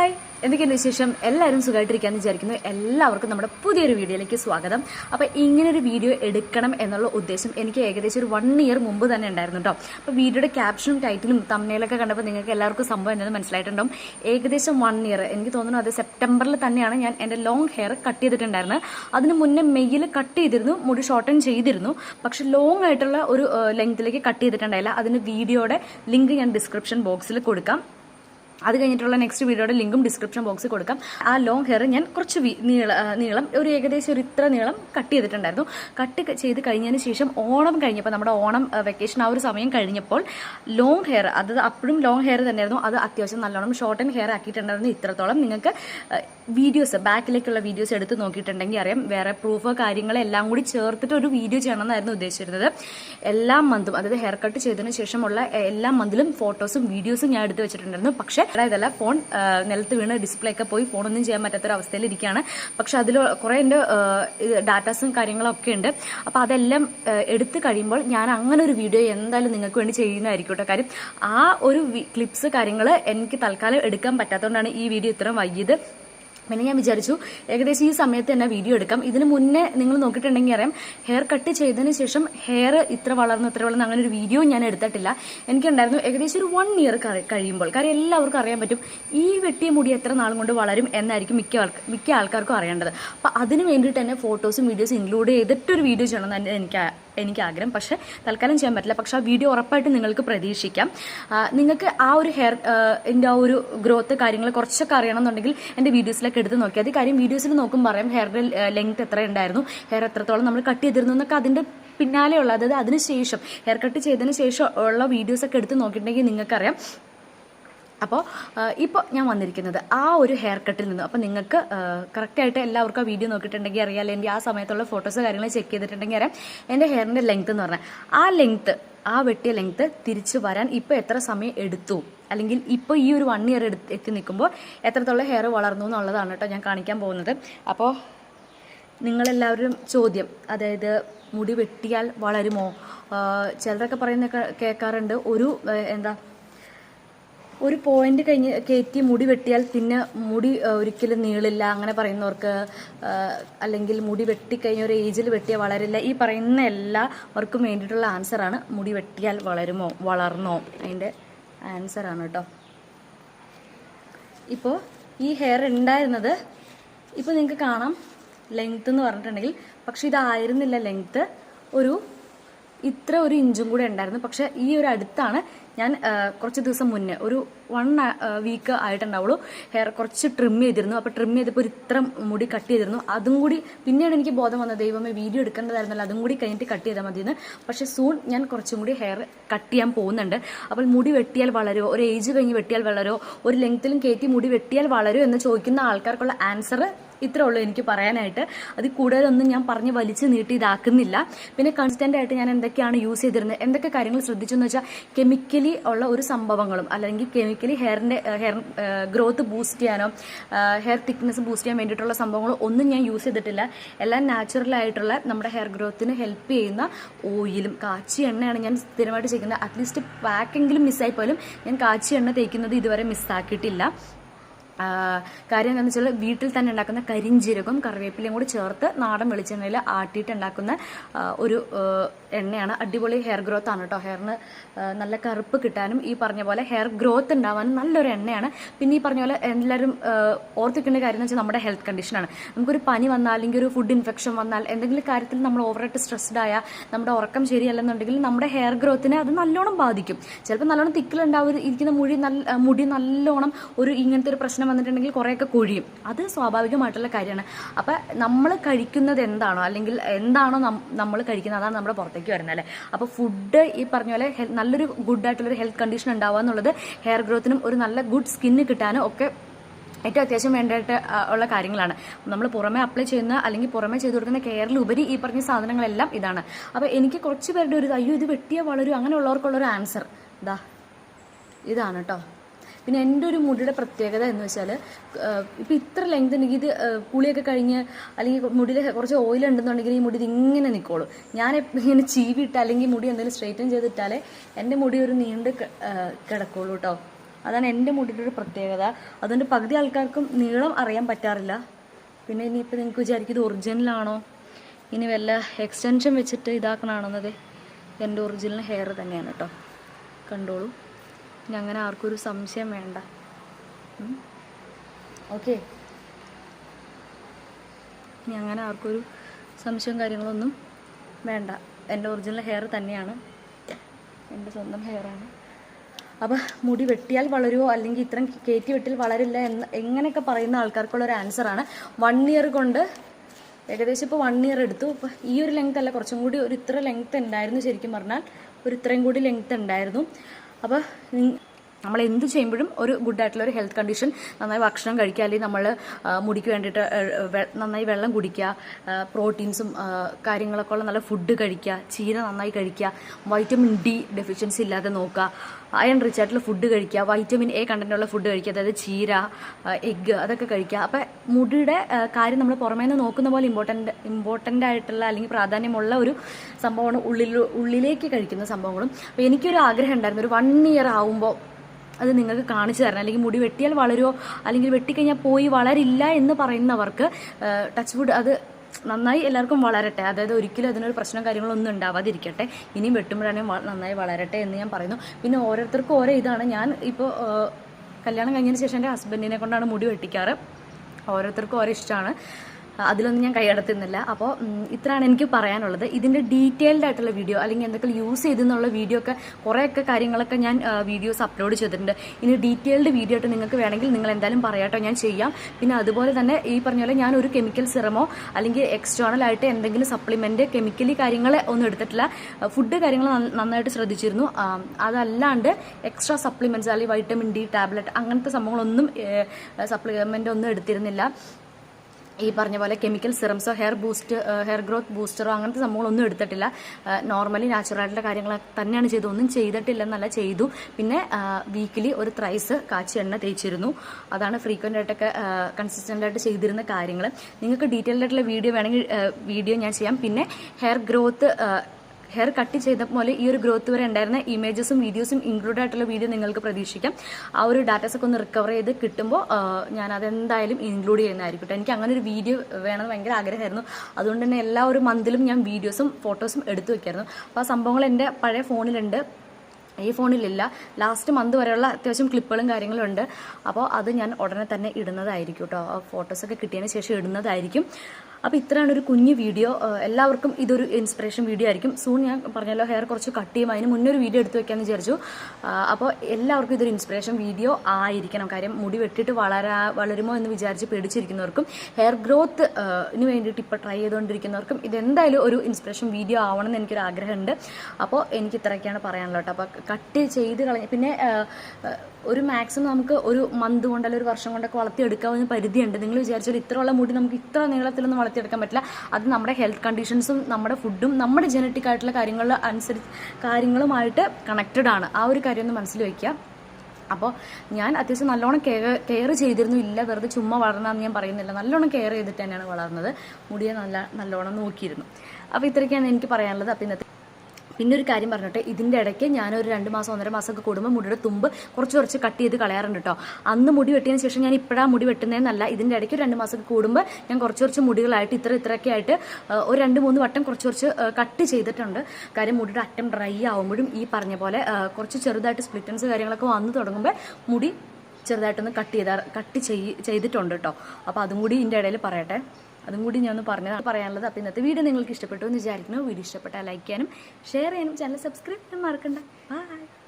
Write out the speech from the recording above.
Hi എന്തൊക്കെയാണ് വിശേഷം? എല്ലാവരും സുഖമായിട്ടിരിക്കാന്ന് വിചാരിക്കുന്നു. എല്ലാവർക്കും നമ്മുടെ പുതിയൊരു വീഡിയോയിലേക്ക് സ്വാഗതം. അപ്പോൾ ഇങ്ങനൊരു വീഡിയോ എടുക്കണം എന്നുള്ള ഉദ്ദേശം എനിക്ക് ഏകദേശം ഒരു വൺ ഇയർ മുമ്പ് തന്നെ ഉണ്ടായിരുന്നു കേട്ടോ അപ്പോൾ വീഡിയോയുടെ ക്യാപ്ഷനും ടൈറ്റിലും തമ്മനയിലൊക്കെ കണ്ടപ്പോൾ നിങ്ങൾക്ക് എല്ലാവർക്കും സംഭവം എന്നത് മനസ്സിലായിട്ടുണ്ടാവും. ഏകദേശം വൺ ഇയർ എനിക്ക് തോന്നുന്നു അത് സെപ്റ്റംബറിൽ തന്നെയാണ് ഞാൻ എന്റെ ലോങ് ഹെയർ കട്ട് ചെയ്തിട്ടുണ്ടായിരുന്നത് അതിന് മുന്നേ മെയ്യിൽ കട്ട് ചെയ്തിരുന്നു മുടി ഷോർട്ടൺ ചെയ്തിരുന്നു. പക്ഷെ ലോങ് ആയിട്ടുള്ള ഒരു ലെങ്തിലേക്ക് കട്ട് ചെയ്തിട്ടുണ്ടായില്ല. അതിന് വീഡിയോയുടെ ലിങ്ക് ഞാൻ ഡിസ്ക്രിപ്ഷൻ ബോക്സിൽ കൊടുക്കാം. അത് കഴിഞ്ഞിട്ടുള്ള നെക്സ്റ്റ് വീഡിയോയുടെ ലിങ്കും ഡിസ്ക്രിപ്ഷൻ ബോക്സിൽ കൊടുക്കാം. ആ ലോങ് ഹെയർ ഞാൻ കുറച്ച് നീള ഒരു ഏകദേശം ഒരു ഇത്ര നീളം കട്ട് ചെയ്തിട്ടുണ്ടായിരുന്നു. കട്ട് ചെയ്ത് കഴിഞ്ഞതിന് ശേഷം ഓണം കഴിഞ്ഞപ്പോൾ നമ്മുടെ ഓണം വെക്കേഷൻ ആ ഒരു സമയം കഴിഞ്ഞപ്പോൾ ലോങ് ഹെയർ അത് അപ്പോഴും ലോങ് ഹെയർ തന്നെയായിരുന്നു. അത് അത്യാവശ്യം നല്ലോണം ഷോർട്ട് ആൻഡ് ഹെയർ ആക്കിയിട്ടുണ്ടായിരുന്നു ഇത്രത്തോളം. നിങ്ങൾക്ക് വീഡിയോസ് ബാക്കിലേക്കുള്ള വീഡിയോസ് എടുത്ത് നോക്കിയിട്ടുണ്ടെങ്കിൽ അറിയാം. വേറെ പ്രൂഫ് കാര്യങ്ങളെല്ലാം കൂടി ചേർത്തിട്ട് ഒരു വീഡിയോ ചെയ്യണമെന്നായിരുന്നു ഉദ്ദേശിച്ചിരുന്നത്. എല്ലാ മന്തും അതായത് ഹെയർ കട്ട് ചെയ്തതിന് ശേഷമുള്ള എല്ലാ മന്തിലും ഫോട്ടോസും വീഡിയോസും ഞാൻ എടുത്ത് വെച്ചിട്ടുണ്ടായിരുന്നു. പക്ഷേ ഇതല്ല ഫോൺ നിലത്ത് വീണ് ഡിസ്പ്ലേ ഒക്കെ പോയി ഫോണൊന്നും ചെയ്യാൻ പറ്റാത്തൊരു അവസ്ഥയിൽ ഇരിക്കുകയാണ്. പക്ഷെ അതിൽ കുറേ എന്റെ ഡാറ്റാസും കാര്യങ്ങളൊക്കെ ഉണ്ട്. അപ്പോൾ അതെല്ലാം എടുത്തു കഴിയുമ്പോൾ ഞാൻ അങ്ങനെ ഒരു വീഡിയോ എന്തായാലും നിങ്ങൾക്ക് വേണ്ടി ചെയ്യുന്നതായിരിക്കും കേട്ടോ കാര്യം. ആ ഒരു ക്ലിപ്സ് കാര്യങ്ങൾ എനിക്ക് തൽക്കാലം എടുക്കാൻ പറ്റാത്തതുകൊണ്ടാണ് ഈ വീഡിയോ ഇത്രയും വൈകിയത്. പിന്നെ ഞാൻ വിചാരിച്ചു. ഏകദേശം ഈ സമയത്ത് തന്നെ വീഡിയോ എടുക്കാം. ഇതിന് മുന്നേ നിങ്ങൾ നോക്കിയിട്ടുണ്ടെങ്കിൽ അറിയാം ഹെയർ കട്ട് ചെയ്തതിന് ശേഷം ഹെയർ ഇത്ര വളർന്നു ഇത്ര വളർന്നു അങ്ങനെ ഒരു വീഡിയോ ഞാൻ എടുത്തിട്ടില്ല. എനിക്കുണ്ടായിരുന്നു ഏകദേശം ഒരു വൺ ഇയർ കഴിയുമ്പോൾ. കാര്യം എല്ലാവർക്കും അറിയാൻ പറ്റും ഈ വെട്ടിയ മുടി എത്ര നാളും കൊണ്ട് വളരും എന്നായിരിക്കും മിക്ക മിക്ക ആൾക്കാർക്കും അറിയേണ്ടത്. അപ്പം അതിന് വേണ്ടിയിട്ട് തന്നെ ഫോട്ടോസും വീഡിയോസും ഇൻക്ലൂഡ് ചെയ്തിട്ടൊരു വീഡിയോ ചെയ്യണം എന്ന് എനിക്ക് എനിക്ക് ആഗ്രഹം പക്ഷേ തൽക്കാലം ചെയ്യാൻ പറ്റില്ല. പക്ഷെ ആ വീഡിയോ ഉറപ്പായിട്ട് നിങ്ങൾക്ക് പ്രതീക്ഷിക്കാം. നിങ്ങൾക്ക് ആ ഒരു ഹെയർ എന്റെ ആ ഒരു ഗ്രോത്ത് കാര്യങ്ങൾ കുറച്ചൊക്കെ അറിയണമെന്നുണ്ടെങ്കിൽ എന്റെ വീഡിയോസിലൊക്കെ എടുത്ത് നോക്കിയാൽ അത് കാര്യം വീഡിയോസിൽ നോക്കുമ്പോൾ പറയാം ഹെയറിന്റെ ലെങ്ത് എത്ര ഉണ്ടായിരുന്നു ഹെയർ എത്രത്തോളം നമ്മൾ കട്ട് ചെയ്തിരുന്നു എന്നൊക്കെ അതിന്റെ പിന്നാലെയുള്ള അതായത് അതിനുശേഷം ഹെയർ കട്ട് ചെയ്തതിന് ശേഷം ഉള്ള വീഡിയോസൊക്കെ എടുത്ത് നോക്കിയിട്ടുണ്ടെങ്കിൽ നിങ്ങൾക്കറിയാം അപ്പോൾ ഇപ്പോൾ ഞാൻ വന്നിരിക്കുന്നത് ആ ഒരു ഹെയർ കട്ടിൽ നിന്ന്. അപ്പോൾ നിങ്ങൾക്ക് കറക്റ്റായിട്ട് എല്ലാവർക്കും ആ വീഡിയോ നോക്കിയിട്ടുണ്ടെങ്കിൽ അറിയാം. അല്ലെങ്കിൽ ആ സമയത്തുള്ള ഫോട്ടോസ് കാര്യങ്ങൾ ചെക്ക് ചെയ്തിട്ടുണ്ടെങ്കിൽ അറിയാം. എന്റെ ഹെയറിന്റെ ലെങ്ത് എന്ന് പറഞ്ഞാൽ ആ ലെങ്ത് ആ വെട്ടിയ ലെങ്ത് തിരിച്ചു വരാൻ ഇപ്പോൾ എത്ര സമയം എടുത്തു? അല്ലെങ്കിൽ ഇപ്പോൾ ഈ ഒരു വൺ ഇയർ എടുത്ത് എത്തി നിൽക്കുമ്പോൾ എത്രത്തോളം ഹെയർ വളർന്നു എന്നുള്ളതാണ് കേട്ടോ ഞാൻ കാണിക്കാൻ പോകുന്നത്. അപ്പോൾ നിങ്ങളെല്ലാവരും ചോദ്യം അതായത് മുടി വെട്ടിയാൽ വളരുമോ? ചിലരൊക്കെ പറയുന്ന കേൾക്കാറുണ്ട്. ഒരു എന്താ ഒരു പോയിന്റ് കഴിഞ്ഞ് കയറ്റി മുടി വെട്ടിയാൽ പിന്നെ മുടി ഒരിക്കലും നീളില്ല. അങ്ങനെ പറയുന്നവർക്ക് അല്ലെങ്കിൽ മുടി വെട്ടിക്കഴിഞ്ഞ ഒരു ഏജിൽ വെട്ടിയാൽ വളരില്ല. ഈ പറയുന്ന എല്ലാവർക്കും വേണ്ടിയിട്ടുള്ള ആൻസറാണ് മുടി വെട്ടിയാൽ വളരുമോ വളർന്നോ. അതിന്റെ ആൻസറാണ് കേട്ടോ ഇപ്പോൾ ഈ ഹെയർ ഉണ്ടായിരുന്നത് ഇപ്പോൾ നിങ്ങൾക്ക് കാണാം. ലെങ്ത് എന്ന് പറഞ്ഞിട്ടുണ്ടെങ്കിൽ പക്ഷെ ഇതായിരുന്നില്ല ലെങ്ത്ത് ഒരു ഇത്ര ഒരു ഇഞ്ചും കൂടെ ഉണ്ടായിരുന്നു. പക്ഷെ ഈ ഒരു അടുത്താണ് ഞാൻ കുറച്ച് ദിവസം മുന്നേ ഒരു വൺ വീക്ക് ആയിട്ടുണ്ടാവുള്ളൂ. ഹെയർ കുറച്ച് ട്രിം ചെയ്തിരുന്നു. അപ്പോൾ ട്രിം ചെയ്തപ്പോൾ ഒരു ഇത്ര മുടി കട്ട് ചെയ്തിരുന്നു. അതും കൂടി പിന്നെയാണ് എനിക്ക് ബോധം വന്നത് ദൈവമേ വീഡിയോ എടുക്കേണ്ടതായിരുന്നല്ലോ. അതും കൂടി കഴിഞ്ഞിട്ട് കട്ട് ചെയ്താൽ മതിയെന്ന്. പക്ഷെ സൂൺ ഞാൻ കുറച്ചും കൂടി ഹെയർ കട്ട് ചെയ്യാൻ പോകുന്നുണ്ട്. അപ്പോൾ മുടി വെട്ടിയാൽ വളരോ ഒരു ഏജ് കഴിഞ്ഞ് വെട്ടിയാൽ വളരോ ഒരു ലെങ്ത്തിലും കയറ്റി മുടി വെട്ടിയാൽ വളരോ എന്ന് ചോദിക്കുന്ന ആൾക്കാർക്കുള്ള ആൻസർ ഇത്രേ ഉള്ളൂ എനിക്ക് പറയാനായിട്ട്. അത് കൂടുതലൊന്നും ഞാൻ പറഞ്ഞ് വലിച്ചു നീട്ടി ഇതാക്കുന്നില്ല. പിന്നെ കൺസ്റ്റന്റ് ആയിട്ട് ഞാൻ എന്തൊക്കെയാണ് യൂസ് ചെയ്തിരുന്നത് എന്തൊക്കെ കാര്യങ്ങൾ ശ്രദ്ധിച്ചെന്ന് വെച്ചാൽ കെമിക്കലി ഉള്ള ഒരു സംഭവങ്ങളും അല്ലെങ്കിൽ കെമിക്കലി ഹെയറിന്റെ ഹെയർ ഗ്രോത്ത് ബൂസ്റ്റ് ചെയ്യാനോ ഹെയർ തിക്നെസ് ബൂസ്റ്റ് ചെയ്യാൻ വേണ്ടിയിട്ടുള്ള സംഭവങ്ങളോ ഒന്നും ഞാൻ യൂസ് ചെയ്തിട്ടില്ല. എല്ലാം നാച്ചുറലായിട്ടുള്ള നമ്മുടെ ഹെയർ ഗ്രോത്തിന് ഹെൽപ്പ് ചെയ്യുന്ന ഓയിലും കാച്ചി എണ്ണയാണ് ഞാൻ സ്ഥിരമായിട്ട് ചെയ്യുന്നത്. അറ്റ്ലീസ്റ്റ് പാക്കെങ്കിലും മിസ്സായി പോലും ഞാൻ കാച്ചി എണ്ണ തേക്കുന്നത് ഇതുവരെ മിസ്സാക്കിയിട്ടില്ല കാര്യം എന്താണെന്ന് വെച്ചാൽ വീട്ടിൽ തന്നെ ഉണ്ടാക്കുന്ന കരിഞ്ചീരകം കറിവേപ്പിലയും കൂടി ചേർത്ത് നാടൻ വെളിച്ചെണ്ണയിൽ ആട്ടിയിട്ട് ഉണ്ടാക്കുന്ന ഒരു എണ്ണയാണ്. അടിപൊളി ഹെയർ ഗ്രോത്ത് ആണ് കേട്ടോ ഹെയറിന് നല്ല കറുപ്പ് കിട്ടാനും ഈ പറഞ്ഞ പോലെ ഹെയർ ഗ്രോത്ത് ഉണ്ടാവാനും നല്ലൊരു എണ്ണയാണ്. പിന്നെ ഈ പറഞ്ഞ പോലെ എല്ലാവരും ഓർത്തിക്കേണ്ട കാര്യം എന്ന് വെച്ചാൽ നമ്മുടെ ഹെൽത്ത് കണ്ടീഷനാണ് നമുക്കൊരു പനി വന്നാൽ അല്ലെങ്കിൽ ഒരു ഫുഡ് ഇൻഫെക്ഷൻ വന്നാൽ എന്തെങ്കിലും കാര്യത്തിൽ നമ്മൾ ഓവറായിട്ട് സ്ട്രെസ്ഡ് ആയ നമ്മുടെ ഉറക്കം ശരിയല്ലെന്നുണ്ടെങ്കിൽ നമ്മുടെ ഹെയർ ഗ്രോത്തിനെ അത് നല്ലോണം ബാധിക്കും. ചിലപ്പോൾ നല്ലോണം തിക്കിലുണ്ടാവും ഇരിക്കുന്ന മുടി നല്ല മുടി നല്ലോണം ഒരു ഇങ്ങനത്തെ ഒരു പ്രശ്നം വന്നിട്ടുണ്ടെങ്കിൽ കുറേയൊക്കെ കൊഴിയും. അത് സ്വാഭാവികമായിട്ടുള്ള കാര്യമാണ്. അപ്പം നമ്മൾ കഴിക്കുന്നത് എന്താണോ അല്ലെങ്കിൽ എന്താണോ നമ്മൾ കഴിക്കുന്നത് അതാണ് നമ്മുടെ പുറത്തേക്ക് വരുന്നത് അല്ലേ? അപ്പോൾ ഫുഡ് ഈ പറഞ്ഞ പോലെ നല്ലൊരു ഗുഡ് ആയിട്ടുള്ളൊരു ഹെൽത്ത് കണ്ടീഷൻ ഉണ്ടാവുക എന്നുള്ളത് ഹെയർ ഗ്രോത്തിനും ഒരു നല്ല ഗുഡ് സ്കിന്ന് കിട്ടാനും ഒക്കെ ഏറ്റവും അത്യാവശ്യം വേണ്ടതായിട്ട് ഉള്ള കാര്യങ്ങളാണ്. നമ്മൾ പുറമെ അപ്ലൈ ചെയ്യുന്ന അല്ലെങ്കിൽ പുറമെ ചെയ്തു കൊടുക്കുന്ന കെയറിൽ ഉപരി ഈ പറഞ്ഞ സാധനങ്ങളെല്ലാം ഇതാണ്. അപ്പോൾ എനിക്ക് കുറച്ച് പേരുടെ ഒരു അയ്യോ ഇത് വെട്ടിയ വളരും അങ്ങനെയുള്ളവർക്കുള്ളൊരു ആൻസർ ഇതാ ഇതാണ് കേട്ടോ പിന്നെ എന്റെ ഒരു മുടിയുടെ പ്രത്യേകത എന്ന് വെച്ചാൽ ഇപ്പം ഇത്ര ലെങ്ത് ഉണ്ടെങ്കിൽ ഇത് കുളിയൊക്കെ കഴിഞ്ഞ് അല്ലെങ്കിൽ മുടിയിൽ കുറച്ച് ഓയിൽ ഉണ്ടെന്നുണ്ടെങ്കിൽ ഈ മുടി ഇങ്ങനെ നിൽക്കുള്ളൂ ഞാൻ ഇങ്ങനെ ചീവിയിട്ട് അല്ലെങ്കിൽ മുടി എന്തെങ്കിലും സ്ട്രെയിറ്റൻ ചെയ്തിട്ടാലേ എന്റെ മുടി ഒരു നീണ്ട് കിടക്കുള്ളൂ കേട്ടോ അതാണ് എന്റെ മുടിയുടെ ഒരു പ്രത്യേകത. അതുകൊണ്ട് പകുതി ആൾക്കാർക്കും നീളം അറിയാൻ പറ്റാറില്ല. പിന്നെ ഇനിയിപ്പോൾ നിങ്ങൾക്ക് വിചാരിക്കും ഇത് ഒറിജിനലാണോ ഇനി വല്ല എക്സ്റ്റൻഷൻ വെച്ചിട്ട് ഇതാക്കണാണെന്നത് എന്റെ ഒറിജിനൽ ഹെയർ തന്നെയാണ് കേട്ടോ കണ്ടോളൂ. ഇനി അങ്ങനെ ആർക്കും ഒരു സംശയം വേണ്ട. ഓക്കെ. ഇനി അങ്ങനെ ആർക്കൊരു സംശയവും കാര്യങ്ങളൊന്നും വേണ്ട. എന്റെ ഒറിജിനൽ ഹെയർ തന്നെയാണ്. എന്റെ സ്വന്തം ഹെയറാണ് അപ്പോൾ മുടി വെട്ടിയാൽ വളരുമോ അല്ലെങ്കിൽ ഇത്രയും കയറ്റി വെട്ടിൽ വളരില്ല എന്ന് എങ്ങനെയൊക്കെ പറയുന്ന ആൾക്കാർക്കുള്ള ഒരു ആൻസറാണ് വൺ ഇയർ കൊണ്ട് ഏകദേശം ഇപ്പോൾ വൺ ഇയർ എടുത്തു. ഇപ്പോൾ ഈ ഒരു ലെങ്ത് അല്ല കുറച്ചും കൂടി ഒരു ഇത്ര ലെങ്ത് ഉണ്ടായിരുന്നു ശരിക്കും പറഞ്ഞാൽ. ഒരു ഇത്രയും കൂടി ലെങ്ത് ഉണ്ടായിരുന്നു. അപ്പോൾ നമ്മൾ എന്ത് ചെയ്യുമ്പോഴും ഒരു ഗുഡ് ആയിട്ടുള്ള ഒരു ഹെൽത്ത് കണ്ടീഷൻ നന്നായി ഭക്ഷണം കഴിക്കുക അല്ലെങ്കിൽ നമ്മൾ മുടിക്ക് വേണ്ടിയിട്ട് നന്നായി വെള്ളം കുടിക്കുക പ്രോട്ടീൻസും കാര്യങ്ങളൊക്കെ ഉള്ള നല്ല ഫുഡ് കഴിക്കുക ചീര നന്നായി കഴിക്കുക വൈറ്റമിൻ ഡി ഡെഫിഷ്യൻസി ഇല്ലാതെ നോക്കുക അയൺ റിച്ച് ആയിട്ടുള്ള ഫുഡ് കഴിക്കുക വൈറ്റമിൻ എ കണ്ടന്റുള്ള ഫുഡ് കഴിക്കുക അതായത് ചീര എഗ്ഗ് അതൊക്കെ കഴിക്കുക. അപ്പം മുടിയുടെ കാര്യം നമ്മൾ പുറമേ നിന്ന് നോക്കുന്ന പോലെ ഇമ്പോർട്ടന്റ് ഇമ്പോർട്ടന്റ് ആയിട്ടുള്ള അല്ലെങ്കിൽ പ്രാധാന്യമുള്ള ഒരു സംഭവമാണ് ഉള്ളിൽ ഉള്ളിലേക്ക് കഴിക്കുന്ന സംഭവങ്ങളും. അപ്പോൾ എനിക്കൊരു ആഗ്രഹം ഉണ്ടായിരുന്നു. ഒരു വൺ ഇയർ ആവുമ്പോൾ അത് നിങ്ങൾക്ക് കാണിച്ചു തരണം. അല്ലെങ്കിൽ മുടി വെട്ടിയാൽ വളരുമോ അല്ലെങ്കിൽ വെട്ടിക്കഴിഞ്ഞാൽ പോയി വളരില്ല എന്ന് പറയുന്നവർക്ക് ടച്ച് വുഡ് അത് നന്നായി എല്ലാവർക്കും വളരട്ടെ. അതായത് ഒരിക്കലും അതിനൊരു പ്രശ്നം കാര്യങ്ങളൊന്നും ഉണ്ടാവാതിരിക്കട്ടെ. ഇനിയും വെട്ടുമ്പോഴാണെങ്കിൽ നന്നായി വളരട്ടെ എന്ന് ഞാൻ പറയുന്നു. പിന്നെ ഓരോരുത്തർക്കും ഓരോ ഇതാണ്. ഞാൻ ഇപ്പോൾ കല്യാണം കഴിഞ്ഞതിന് ശേഷം എന്റെ ഹസ്ബൻഡിനെ കൊണ്ടാണ് മുടി വെട്ടിക്കാറ്. ഓരോരുത്തർക്കും ഓരോ ഇഷ്ടമാണ് അതിലൊന്നും ഞാൻ കൈയടത്തുന്നില്ല. അപ്പോൾ ഇത്രയാണ് എനിക്ക് പറയാനുള്ളത്. ഇതിന്റെ ഡീറ്റെയിൽഡ് ആയിട്ടുള്ള വീഡിയോ അല്ലെങ്കിൽ എന്തൊക്കെ യൂസ് ചെയ്തെന്നുള്ള വീഡിയോ ഒക്കെ കുറേയൊക്കെ കാര്യങ്ങളൊക്കെ ഞാൻ വീഡിയോസ് അപ്ലോഡ് ചെയ്തിട്ടുണ്ട്. ഇനി ഡീറ്റെയിൽഡ് വീഡിയോ ആയിട്ട് നിങ്ങൾക്ക് വേണമെങ്കിൽ നിങ്ങൾ എന്തായാലും പറയാട്ടോ ഞാൻ ചെയ്യാം. പിന്നെ അതുപോലെ തന്നെ ഈ പറഞ്ഞ പോലെ ഞാൻ ഒരു കെമിക്കൽ സിറമോ അല്ലെങ്കിൽ എക്സ്റ്റേണൽ ആയിട്ട് എന്തെങ്കിലും സപ്ലിമെന്റ് കെമിക്കലി കാര്യങ്ങളെ ഒന്നും എടുത്തിട്ടില്ല. ഫുഡ് കാര്യങ്ങൾ നന്നായിട്ട് ശ്രദ്ധിച്ചിരുന്നു. അതല്ലാണ്ട് എക്സ്ട്രാ സപ്ലിമെന്റ്സ് അല്ലെങ്കിൽ വൈറ്റമിൻ ഡി ടാബ്ലറ്റ് അങ്ങനത്തെ സംഭവങ്ങളൊന്നും സപ്ലിമെന്റ് ഒന്നും എടുത്തിരുന്നില്ല. ഈ പറഞ്ഞ പോലെ കെമിക്കൽ സിറംസോ ഹെയർ ബൂസ്റ്റ് ഹെയർ ഗ്രോത്ത് ബൂസ്റ്ററോ അങ്ങനത്തെ സംഭവങ്ങളൊന്നും എടുത്തിട്ടില്ല. നോർമലി നാച്ചുറലായിട്ടുള്ള കാര്യങ്ങൾ തന്നെയാണ് ചെയ്തത്. ഒന്നും ചെയ്തിട്ടില്ലെന്നല്ല ചെയ്തു. പിന്നെ വീക്കിലി ഒരു ത്രൈസ് കാച്ചി എണ്ണ തേച്ചിരുന്നു. അതാണ് ഫ്രീക്വന്റ് ആയിട്ടൊക്കെ കൺസിസ്റ്റന്റ് ആയിട്ട് ചെയ്തിരുന്ന കാര്യങ്ങൾ നിങ്ങൾക്ക് ഡീറ്റെയിൽഡ് ആയിട്ടുള്ള വീഡിയോ വേണമെങ്കിൽ വീഡിയോ ഞാൻ ചെയ്യാം. പിന്നെ ഹെയർ ഗ്രോത്ത് ഹെയർ കട്ട് ചെയ്ത പോലെ ഈ ഒരു ഗ്രോത്ത് വരെ ഉണ്ടായിരുന്ന ഇമേജസും വീഡിയോസും ഇൻക്ലൂഡ് ആയിട്ടുള്ള വീഡിയോ നിങ്ങൾക്ക് പ്രതീക്ഷിക്കാം. ആ ഒരു ഡാറ്റാസ് ഒക്കെ ഒന്ന് റിക്കവർ ചെയ്ത് കിട്ടുമ്പോൾ ഞാൻ അതെന്തായാലും ഇൻക്ലൂഡ് ചെയ്യുന്നതായിരിക്കും. എനിക്ക് അങ്ങനെ ഒരു വീഡിയോ വേണമെന്ന് ഭയങ്കര ആഗ്രഹമായിരുന്നു. അതുകൊണ്ട് തന്നെ എല്ലാ ഒരു മന്തിലും ഞാൻ വീഡിയോസും ഫോട്ടോസും എടുത്തു വെക്കായിരുന്നു. അപ്പോൾ ആ സംഭവങ്ങൾ എന്റെ പഴയ ഫോണിലുണ്ട് ഈ ഫോണിലില്ല. ലാസ്റ്റ് മന്ത് വരെയുള്ള അത്യാവശ്യം ക്ലിപ്പുകളും കാര്യങ്ങളും ഉണ്ട്. അപ്പോൾ അത് ഞാൻ ഉടനെ തന്നെ ഇടുന്നതായിരിക്കും കേട്ടോ ഫോട്ടോസൊക്കെ കിട്ടിയതിന് ശേഷം ഇടുന്നതായിരിക്കും. അപ്പോൾ ഇത്രയാണ് ഒരു കുഞ്ഞു വീഡിയോ എല്ലാവർക്കും ഇതൊരു ഇൻസ്പിറേഷൻ വീഡിയോ ആയിരിക്കും. സൂൺ ഞാൻ പറഞ്ഞല്ലോ ഹെയർ കുറച്ച് കട്ട് ചെയ്യും. അതിന് മുന്നേ ഒരു വീഡിയോ എടുത്ത് വെക്കാമെന്ന് വിചാരിച്ചു. അപ്പോൾ എല്ലാവർക്കും ഇതൊരു ഇൻസ്പിറേഷൻ വീഡിയോ ആയിരിക്കണം. കാര്യം മുടി വെട്ടിട്ട് വളരാ വളരുമോ എന്ന് വിചാരിച്ച് പേടിച്ചിരിക്കുന്നവർക്കും ഹെയർ ഗ്രോത്ത് ന് വേണ്ടിയിട്ട് ഇപ്പോൾ ട്രൈ ചെയ്തുകൊണ്ടിരിക്കുന്നവർക്കും ഇതെന്തായാലും ഒരു ഇൻസ്പിറേഷൻ വീഡിയോ ആവണം എന്ന് എനിക്കൊരു ആഗ്രഹമുണ്ട് അപ്പോൾ എനിക്ക് ഇത്രയൊക്കെയാണ് പറയാനുള്ളത് അപ്പോൾ കട്ട് ചെയ്ത് കളഞ്ഞ് പിന്നെ ഒരു മാക്സിമം നമുക്ക് ഒരു മന്ത് കൊണ്ട് അല്ലെങ്കിൽ ഒരു വർഷം കൊണ്ടൊക്കെ വളർത്തിയെടുക്കാവുന്ന പരിധിയുണ്ട്. നിങ്ങൾ വിചാരിച്ചാൽ ഇത്രയുള്ള മുടി നമുക്ക് ഇത്ര നീളത്തിലൊന്നും വളർത്തിയെടുക്കാൻ പറ്റില്ല. അത് നമ്മുടെ ഹെൽത്ത് കണ്ടീഷൻസും നമ്മുടെ ഫുഡും നമ്മുടെ ജനറ്റിക് ആയിട്ടുള്ള കാര്യങ്ങൾ അനുസരിച്ച് കാര്യങ്ങളുമായിട്ട് കണക്റ്റഡ് ആണ്. ആ ഒരു കാര്യം ഒന്ന് മനസ്സിൽ വയ്ക്കുക. അപ്പോൾ ഞാൻ അത്യാവശ്യം നല്ലോണം കെയർ കെയർ ചെയ്തിരുന്നു. ഇല്ല വെറുതെ ചുമ്മാ വളർന്നതെന്ന് ഞാൻ പറയുന്നില്ല. നല്ലോണം കെയർ ചെയ്തിട്ട് തന്നെയാണ് വളർന്നത്. മുടിയെ നല്ല നല്ലോണം നോക്കിയിരുന്നു. അപ്പോൾ ഇത്രയൊക്കെയാണ് എനിക്ക് പറയാനുള്ളത്. അപ്പോൾ ഇന്നത്തെ പിന്നെ ഒരു കാര്യം പറഞ്ഞോട്ടെ ഇതിന്റെ ഇടയ്ക്ക് ഞാനൊരു രണ്ട് മാസം ഒന്നര മാസമൊക്കെ കൂടുമ്പോൾ മുടിയുടെ തുമ്പ് കുറച്ച് കുറച്ച് കട്ട് ചെയ്ത് കളയാറുണ്ട് കേട്ടോ അന്ന് മുടി വെട്ടിയതിന് ശേഷം ഞാൻ ഇപ്പോഴാണ് മുടി വെട്ടുന്നതെന്നല്ല ഇതിന്റെ ഇടയ്ക്ക് രണ്ട് ഒക്കെ കൂടുമ്പോൾ ഞാൻ കുറച്ച് കുറച്ച് മുടികളായിട്ട് ഇത്ര ഇത്രയൊക്കെ ആയിട്ട് ഒരു രണ്ട് മൂന്ന് വട്ടം കുറച്ച് കുറച്ച് കട്ട് ചെയ്തിട്ടുണ്ട്. കാര്യം മുടിയുടെ അറ്റം ഡ്രൈ ആവുമ്പോഴും ഈ പറഞ്ഞ പോലെ കുറച്ച് ചെറുതായിട്ട് സ്പ്ലിറ്റൻസ് കാര്യങ്ങളൊക്കെ വന്നു തുടങ്ങുമ്പോൾ മുടി ചെറുതായിട്ടൊന്ന് കട്ട് ചെയ്താ കട്ട് ചെയ് ചെയ്തിട്ടുണ്ട് കേട്ടോ അപ്പോൾ അതും കൂടി ഇതിന്റെ ഇടയിൽ പറയട്ടെ. അതും കൂടി ഞാൻ ഒന്ന് പറഞ്ഞതാണ് പറയാനുള്ളത്. അപ്പോൾ ഇന്നത്തെ വീഡിയോ നിങ്ങൾക്ക് ഇഷ്ടപ്പെട്ടു എന്ന് വിചാരിക്കുന്നു. വീഡിയോ ഇഷ്ടപ്പെട്ടാൽ ലൈക്ക് ചെയ്യാനും ഷെയർ ചെയ്യാനും ചാനൽ സബ്സ്ക്രൈബ് ചെയ്യാൻ മറക്കണ്ട. ബൈ